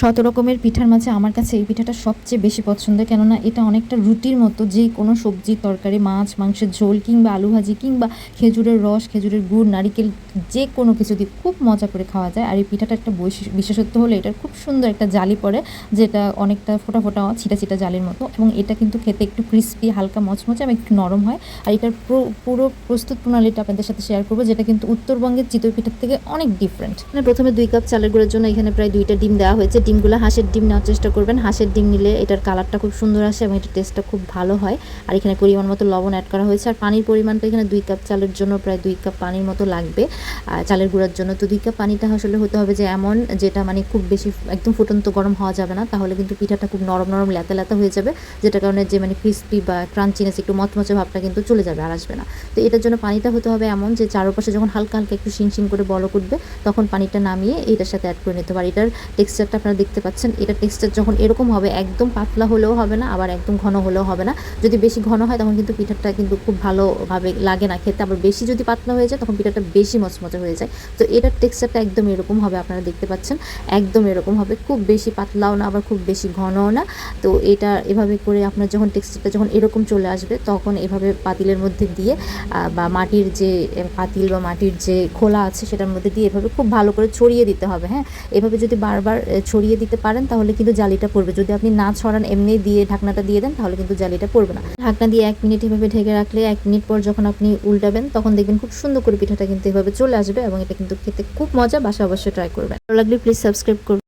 শত রকমের পিঠার মাঝে আমার কাছে এই পিঠাটা সবচেয়ে বেশি পছন্দের, কেননা এটা অনেকটা রুটির মতো, যে কোনো সবজি, তরকারি, মাছ, মাংসের ঝোল, কিংবা আলু ভাজি, কিংবা খেজুরের রস, খেজুরের গুড়, নারিকেল, যে কোনো কিছু দিয়ে খুব মজা করে খাওয়া যায়। আর এই পিঠাটা একটা বিশেষত্ব হলো এটার খুব সুন্দর একটা জালি পড়ে, যেটা অনেকটা ফোটা ফোটা, ছিটা ছিটা জালির মতো, এবং এটা কিন্তু খেতে একটু ক্রিস্পি হালকা মচমচে এবং একটু নরম হয়। আর এটার পুরো- পুরো প্রস্তুত প্রণালীটা আপনাদের সাথে শেয়ার করব, যেটা কিন্তু উত্তরবঙ্গের চিতই পিঠার থেকে অনেক ডিফারেন্ট মানে প্রথমে দুই কাপ চালের গুঁড়োর জন্য এখানে প্রায় দুইটা ডিম দেওয়া হয়েছে। ডিমগুলো হাঁসের ডিম নেওয়ার চেষ্টা করবেন। হাঁসের ডিম নিলে এটার কালারটা খুব সুন্দর আসে এবং এটার টেস্টটা খুব ভালো হয়। আর এখানে পরিমাণ মতো লবণ অ্যাড করা হয়েছে। আর পানির পরিমাণটা এখানে দুই কাপ চালের জন্য প্রায় দুই কাপ পানির মতো লাগবে। আর চালের গুঁড়ার জন্য তো দুই কাপ পানিটা আসলে হতে হবে যে এমন যেটা মানে খুব বেশি একদম ফুটন্ত গরম হওয়া যাবে না। তাহলে কিন্তু পিঠাটা খুব নরম নরম ল্যাতা ল্যাতা হয়ে যাবে। যেটা কারণে যে মানে ক্রিস্পি বা ক্রাঞ্চিনেস একটু মচমচে ভাবটা কিন্তু চলে যাবে আর আসবে না। তো এটার জন্য পানিটা হতে হবে এমন যে চারপাশে যখন হালকা হালকা একটু শিন করে বলক উঠবে, তখন পানিটা নামিয়ে এটার সাথে অ্যাড করে নিতে আর এটার টেক্সচারটা আপনারা দেখতে পাচ্ছেন এটার টেক্সচার যখন এরকম হবে একদম পাতলা হলেও হবে না আবার একদম ঘন হলেও হবে না। যদি বেশি ঘন হয় তখন কিন্তু পিঠাটা কিন্তু খুব ভালোভাবে লাগে না খেতে। আবার বেশি যদি পাতলা হয়ে যায় তখন পিঠাটা বেশি মচমচে হয়ে যায়। তো এটার টেক্সচারটা একদম এরকম হবে আপনারা দেখতে পাচ্ছেন। একদম এরকম হবে খুব বেশি পাতলাও না আবার খুব বেশি ঘনও না। তো এটা এভাবে করে আপনার যখন টেক্সচারটা যখন এরকম চলে আসবে তখন এভাবে পাতিলের মধ্যে দিয়ে বা মাটির যে পাতিল বা মাটির যে খোলা আছে সেটার মধ্যে দিয়ে এভাবে খুব ভালো করে ছড়িয়ে দিতে হবে হ্যাঁ? এভাবে যদি বারবার এ, ছড়িয়ে দিতে পারেন, তাহলে কিন্তু জালিটা পড়বে। যদি আপনি না ছড়ান, এমনি দিয়ে ঢাকনাটা দিয়ে দেন, তাহলে কিন্তু জালিটা পড়বে না। ঢাকনা দিয়ে এক মিনিট এভাবে ঢেকে রাখলে, এক মিনিট পর যখন আপনি উল্টাবেন, তখন দেখবেন খুব সুন্দর করে পিঠাটা কিন্তু এভাবে চলে আসবে এবং এটা কিন্তু খেতে খুব মজা বাসা অবশ্যই ট্রাই করবেন। ভালো লাগলে প্লিজ সাবস্ক্রাইব করবেন।